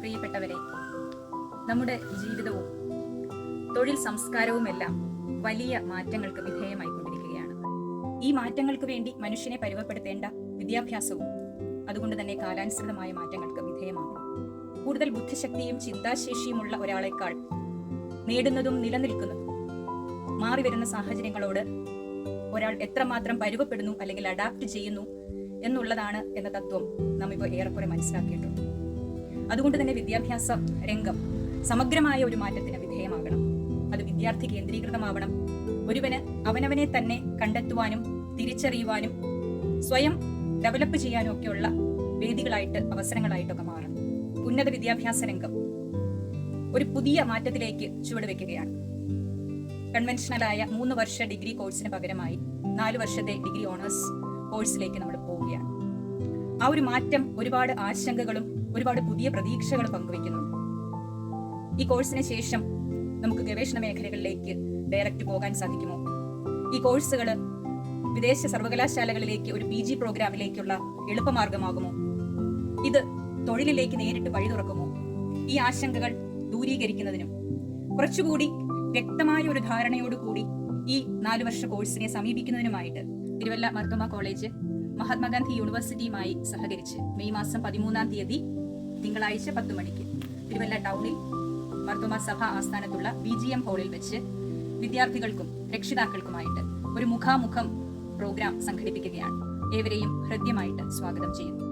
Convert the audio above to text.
പ്രിയപ്പെട്ടവരെ നമ്മുടെ ജീവിതവും തൊഴിൽ സംസ്കാരവുമെല്ലാം വലിയ മാറ്റങ്ങൾക്ക് വിധേയമായിക്കൊണ്ടിരിക്കുകയാണ് ഈ മാറ്റങ്ങൾക്ക് വേണ്ടി മനുഷ്യനെ പരുവപ്പെടുത്തേണ്ട വിദ്യാഭ്യാസവും അതുകൊണ്ട് തന്നെ കാലാനുസൃതമായ മാറ്റങ്ങൾക്ക് വിധേയമാകണം കൂടുതൽ ബുദ്ധിശക്തിയും ചിന്താശേഷിയുമുള്ള ഒരാളെക്കാൾ നേടുന്നതും നിലനിൽക്കുന്നതും മാറി വരുന്ന സാഹചര്യങ്ങളോട് ഒരാൾ എത്രമാത്രം പരുവപ്പെടുന്നു അല്ലെങ്കിൽ അഡാപ്റ്റ് ചെയ്യുന്നു എന്നുള്ളതാണ് എന്ന തത്വം നാം ഇപ്പോൾ ഏറെക്കുറെ മനസ്സിലാക്കിയിട്ടുണ്ട്. അതുകൊണ്ട് തന്നെ വിദ്യാഭ്യാസ രംഗം സമഗ്രമായ ഒരു മാറ്റത്തിന് വിധേയമാകണം. അത് വിദ്യാർത്ഥി കേന്ദ്രീകൃതമാവണം. ഒരുവന് അവനവനെ തന്നെ കണ്ടെത്തുവാനും തിരിച്ചറിയുവാനും സ്വയം ഡെവലപ്പ് ചെയ്യാനും ഒക്കെയുള്ള വേദികളായിട്ട് അവസരങ്ങളായിട്ടൊക്കെ മാറണം. ഉന്നത വിദ്യാഭ്യാസ രംഗം ഒരു പുതിയ മാറ്റത്തിലേക്ക് ചുവടുവെക്കുകയാണ് കൺവെൻഷനലായ മൂന്ന് വർഷ ഡിഗ്രി കോഴ്സിന് പകരമായി നാല് വർഷത്തെ ഡിഗ്രി ഓണേഴ്സ് കോഴ്സിലേക്ക് നമ്മൾ പോവുകയാണ്. ആ ഒരു മാറ്റം ഒരുപാട് ആശങ്കകളും ഒരുപാട് പുതിയ പ്രതീക്ഷകൾ പങ്കുവെക്കുന്നുണ്ട് ഈ കോഴ്സിന് ശേഷം നമുക്ക് ഗവേഷണ മേഖലകളിലേക്ക് ഡയറക്റ്റ് പോകാൻ സാധിക്കുമോ? ഈ കോഴ്സുകൾ വിദേശ സർവകലാശാലകളിലേക്ക് ഒരു പി ജി പ്രോഗ്രാമിലേക്കുള്ള എളുപ്പമാർഗമാകുമോ? ഇത് തൊഴിലിലേക്ക് നേരിട്ട് വഴി തുറക്കുമോ? ഈ ആശങ്കകൾ ദൂരീകരിക്കുന്നതിനും കുറച്ചുകൂടി വ്യക്തമായ ഒരു ധാരണയോടുകൂടി ഈ നാലു വർഷ കോഴ്സിനെ സമീപിക്കുന്നതിനുമായിട്ട് തിരുവല്ല മർത്തോമ കോളേജ് മഹാത്മാഗാന്ധി യൂണിവേഴ്സിറ്റിയുമായി സഹകരിച്ച് മെയ് മാസം പതിമൂന്നാം തീയതി തിങ്കളാഴ്ച പത്ത് മണിക്ക് തിരുവല്ല ടൗണിൽ മർദ്ദമ സഭ ആസ്ഥാനത്തുള്ള ബി ജി എം ഹാളിൽ വെച്ച് വിദ്യാർത്ഥികൾക്കും രക്ഷിതാക്കൾക്കുമായിട്ട് ഒരു മുഖാമുഖം പ്രോഗ്രാം സംഘടിപ്പിക്കുകയാണ്. ഏവരെയും ഹൃദ്യമായിട്ട് സ്വാഗതം ചെയ്യുന്നു.